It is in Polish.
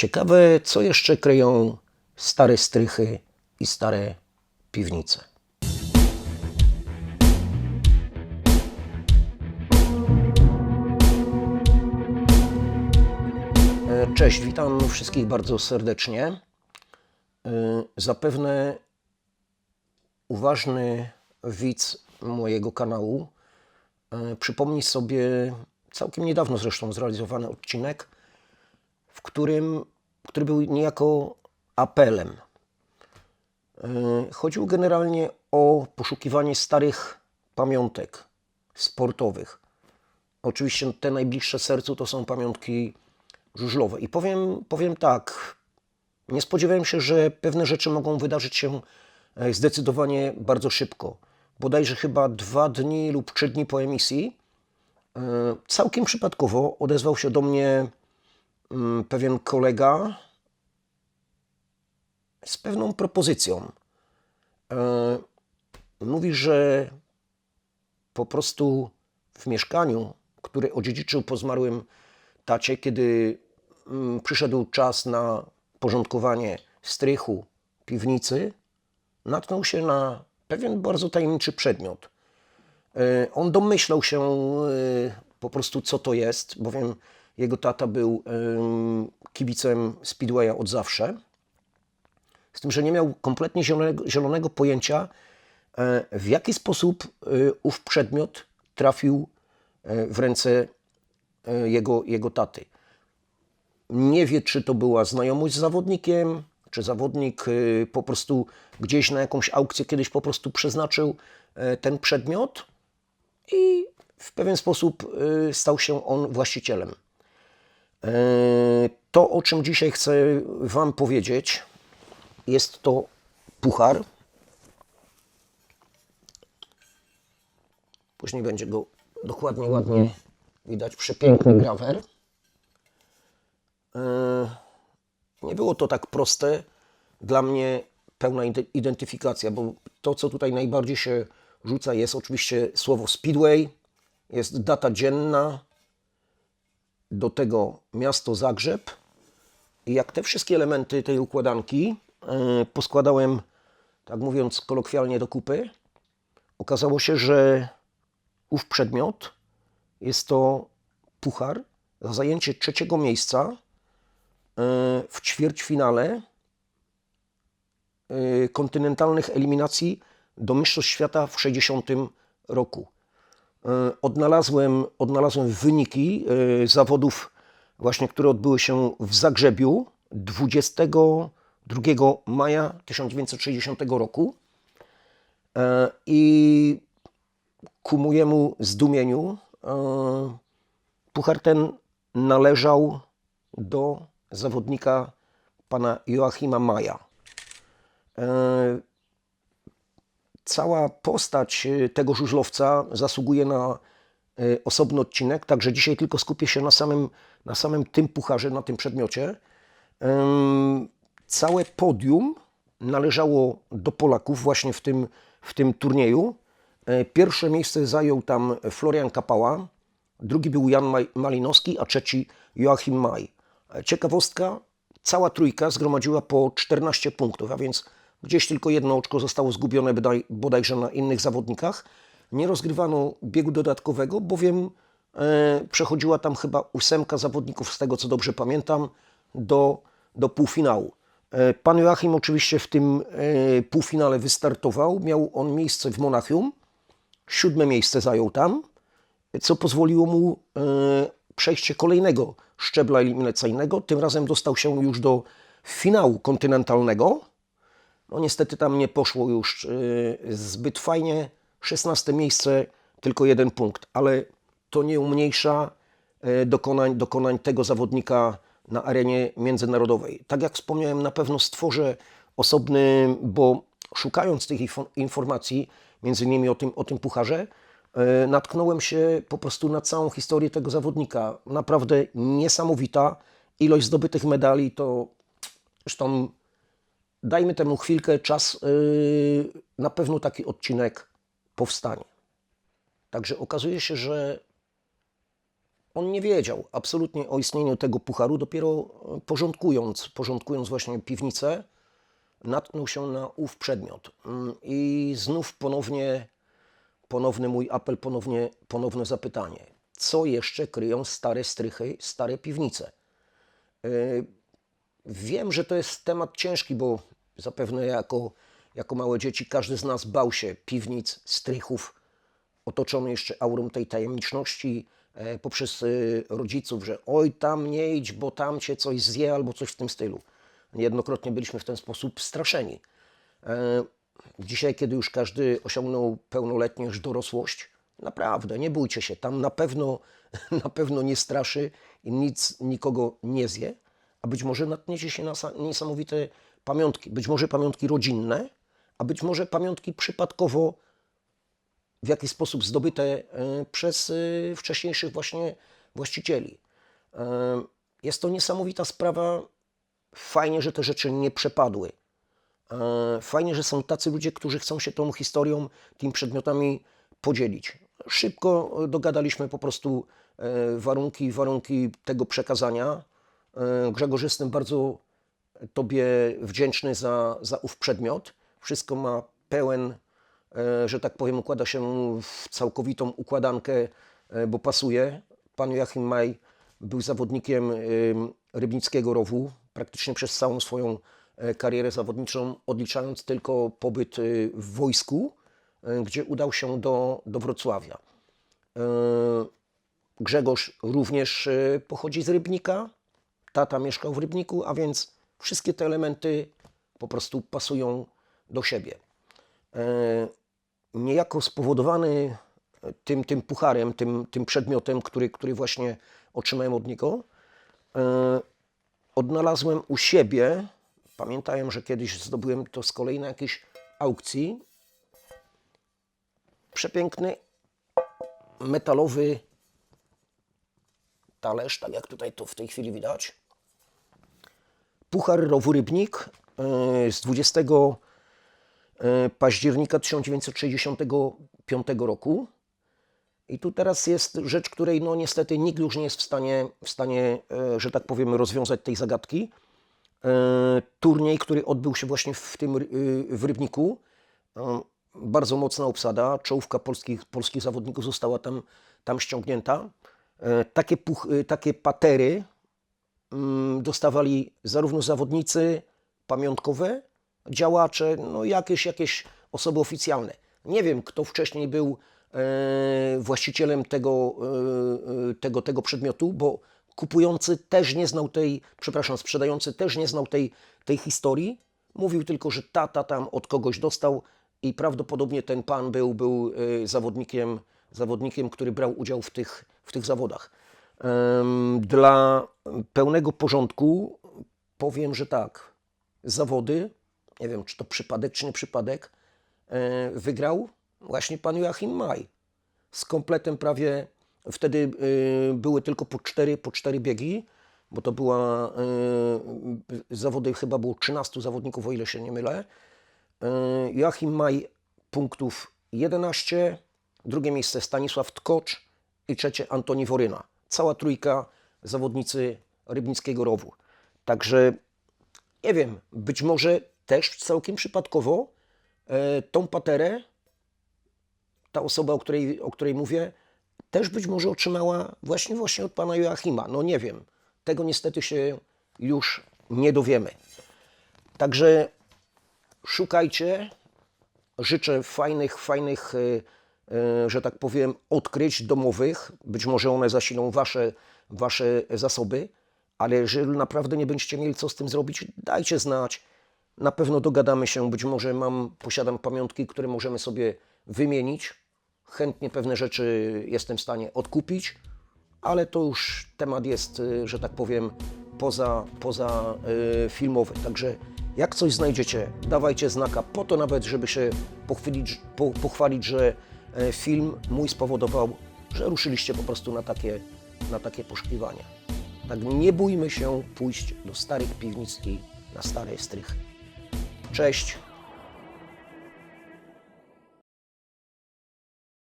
Ciekawe, co jeszcze kryją stare strychy i stare piwnice. E, Cześć, witam wszystkich bardzo serdecznie. E, Zapewne uważny widz mojego kanału e, przypomni sobie całkiem niedawno zresztą zrealizowany odcinek, w którym, który był niejako apelem. E, Chodziło generalnie o poszukiwanie starych pamiątek sportowych. Oczywiście te najbliższe sercu to są pamiątki żużlowe. I powiem, powiem tak, nie spodziewałem się, że pewne rzeczy mogą wydarzyć się e, zdecydowanie bardzo szybko. Bodajże chyba dwa dni lub trzy dni po emisji e, całkiem przypadkowo odezwał się do mnie pewien kolega z pewną propozycją. E, Mówi, że po prostu w mieszkaniu, które odziedziczył po zmarłym tacie, kiedy mm, przyszedł czas na porządkowanie strychu, piwnicy, natknął się na pewien bardzo tajemniczy przedmiot. E, On domyślał się e, po prostu, co to jest, bowiem jego tata był em, kibicem Speedwaya od zawsze. Z tym, że nie miał kompletnie zielonego, zielonego pojęcia, e, w jaki sposób e, ów przedmiot trafił e, w ręce jego, jego taty. Nie wie, czy to była znajomość z zawodnikiem, czy zawodnik po prostu gdzieś na jakąś aukcję kiedyś po prostu przeznaczył ten przedmiot i w pewien sposób stał się on właścicielem. E, To, o czym dzisiaj chcę Wam powiedzieć, jest to puchar. Później będzie go dokładnie, ładnie widać. Przepiękny grawer. E, Nie było to tak proste. Dla mnie pełna ide- identyfikacja, bo to, co tutaj najbardziej się rzuca, jest oczywiście słowo Speedway, jest data dzienna, do tego miasto Zagrzeb. I jak te wszystkie elementy tej układanki e, poskładałem, tak mówiąc kolokwialnie, do kupy, okazało się, że ów przedmiot jest to puchar za zajęcie trzeciego miejsca e, w ćwierćfinale e, kontynentalnych eliminacji do Mistrzostw Świata w 60 roku. E, Odnalazłem, odnalazłem wyniki e, zawodów właśnie, które odbyły się w Zagrzebiu 22 maja 1960 roku E, i ku mojemu zdumieniu puchar ten należał do zawodnika pana Joachima Maja. Cała postać e, tego żużlowca zasługuje na e, osobny odcinek, także dzisiaj tylko skupię się na samym, na samym tym pucharze, na tym przedmiocie. Całe podium należało do Polaków właśnie w tym, w tym turnieju. E, Pierwsze miejsce zajął tam Florian Kapała, drugi był Jan Malinowski, a trzeci Joachim Maj. Ciekawostka, cała trójka zgromadziła po 14 punktów, a więc gdzieś tylko jedno oczko zostało zgubione bodaj, bodajże na innych zawodnikach. Nie rozgrywano biegu dodatkowego, bowiem e, przechodziła tam chyba ósemka zawodników, z tego co dobrze pamiętam, do, do półfinału. E, Pan Joachim oczywiście w tym e, półfinale wystartował. Miał on miejsce w Monachium. Siódme miejsce zajął tam, co pozwoliło mu e, przejście kolejnego szczebla eliminacyjnego. Tym razem dostał się już do finału kontynentalnego. No niestety tam nie poszło już e, zbyt fajnie. 16 miejsce, tylko jeden punkt, ale to nie umniejsza e, dokonań, dokonań tego zawodnika na arenie międzynarodowej. Tak jak wspomniałem, na pewno stworzę osobny, bo szukając tych info- informacji, między innymi o tym, o tym pucharze, e, natknąłem się po prostu na całą historię tego zawodnika. Naprawdę niesamowita ilość zdobytych medali, to zresztą dajmy temu chwilkę, czas, yy, na pewno taki odcinek powstanie. Także okazuje się, że On nie wiedział absolutnie o istnieniu tego pucharu, dopiero e, porządkując, porządkując właśnie piwnicę, natknął się na ów przedmiot. Mm, I znów ponownie, ponowny mój apel, ponownie, ponowne zapytanie. Co jeszcze kryją stare strychy, stare piwnice? Wiem, że to jest temat ciężki, bo zapewne jako, jako małe dzieci każdy z nas bał się piwnic, strychów, otoczony jeszcze aurą tej tajemniczności e, poprzez e, rodziców, że oj tam nie idź, bo tam cię coś zje albo coś w tym stylu. Niejednokrotnie byliśmy w ten sposób straszeni. E, Dzisiaj, kiedy już każdy osiągnął pełnoletność, dorosłość, naprawdę nie bójcie się, tam na pewno, na pewno nie straszy i nic nikogo nie zje, a być może natkniecie się na sa- niesamowite pamiątki, być może pamiątki rodzinne, a być może pamiątki przypadkowo w jakiś sposób zdobyte e, przez e, wcześniejszych właśnie właścicieli. E, Jest to niesamowita sprawa. Fajnie, że te rzeczy nie przepadły. Fajnie, że są tacy ludzie, którzy chcą się tą historią, tymi przedmiotami podzielić. Szybko dogadaliśmy po prostu warunki, warunki tego przekazania. E, Grzegorz, jestem bardzo Tobie wdzięczny za, za ów przedmiot. Wszystko ma pełen, e, że tak powiem, układa się w całkowitą układankę, e, bo pasuje. Pan Joachim Maj był zawodnikiem Rybnickiego Rowu praktycznie przez całą swoją karierę zawodniczą, odliczając tylko pobyt w wojsku, gdzie udał się do, do Wrocławia. Grzegorz również pochodzi z Rybnika, tata mieszkał w Rybniku, a więc wszystkie te elementy po prostu pasują do siebie. E, Niejako spowodowany tym, tym pucharem, tym, tym przedmiotem, który, który właśnie otrzymałem od niego, e, odnalazłem u siebie, pamiętałem, że kiedyś zdobyłem to z kolei na jakiejś aukcji, przepiękny metalowy talerz, tak jak tutaj to w tej chwili widać. Puchar Rowu Rybnik e, z 20 e, października 1965 roku. I tu teraz jest rzecz, której no niestety nikt już nie jest w stanie, w stanie e, że tak powiem, rozwiązać tej zagadki. Turniej, który odbył się właśnie w tym w Rybniku. Bardzo mocna obsada, czołówka polskich, polskich zawodników została tam, tam ściągnięta. Takie, puch, takie patery dostawali zarówno zawodnicy pamiątkowe, działacze, no jakieś, jakieś osoby oficjalne. Nie wiem, kto wcześniej był e, właścicielem tego, e, e, tego, tego przedmiotu, bo kupujący też nie znał tej, przepraszam, sprzedający też nie znał tej, tej historii. Mówił tylko, że tata tam od kogoś dostał i prawdopodobnie ten pan był, był zawodnikiem, zawodnikiem, który brał udział w tych, w tych zawodach. Dla pełnego porządku powiem, że tak, zawody, nie wiem czy to przypadek, czy nie przypadek, e, wygrał właśnie pan Joachim Maj z kompletem prawie, wtedy y, były tylko po cztery, po cztery biegi, bo to była, y, zawody chyba było 13 zawodników, o ile się nie mylę. Joachim Maj punktów 11, drugie miejsce Stanisław Tkocz i trzecie Antoni Woryna. Cała trójka zawodnicy Rybnickiego Rowu. Także nie wiem, być może też całkiem przypadkowo e, tą paterę ta osoba, o której, o której mówię, też być może otrzymała właśnie, właśnie od pana Joachima. No nie wiem. Tego niestety się już nie dowiemy. Także szukajcie. Życzę fajnych, fajnych, e, że tak powiem, odkryć domowych. Być może one zasilą wasze, wasze zasoby, ale jeżeli naprawdę nie będziecie mieli co z tym zrobić, dajcie znać. Na pewno dogadamy się. Być może mam, posiadam pamiątki, które możemy sobie wymienić. Chętnie pewne rzeczy jestem w stanie odkupić, ale to już temat jest, y, że tak powiem, poza, poza y, filmowy. Także jak coś znajdziecie, dawajcie znaka, po to nawet, żeby się pochwalić, po, pochwalić, że e, film mój spowodował, że ruszyliście po prostu na takie, na takie poszukiwania. Tak nie bójmy się pójść do starych piwnic i na stare strychy. Cześć.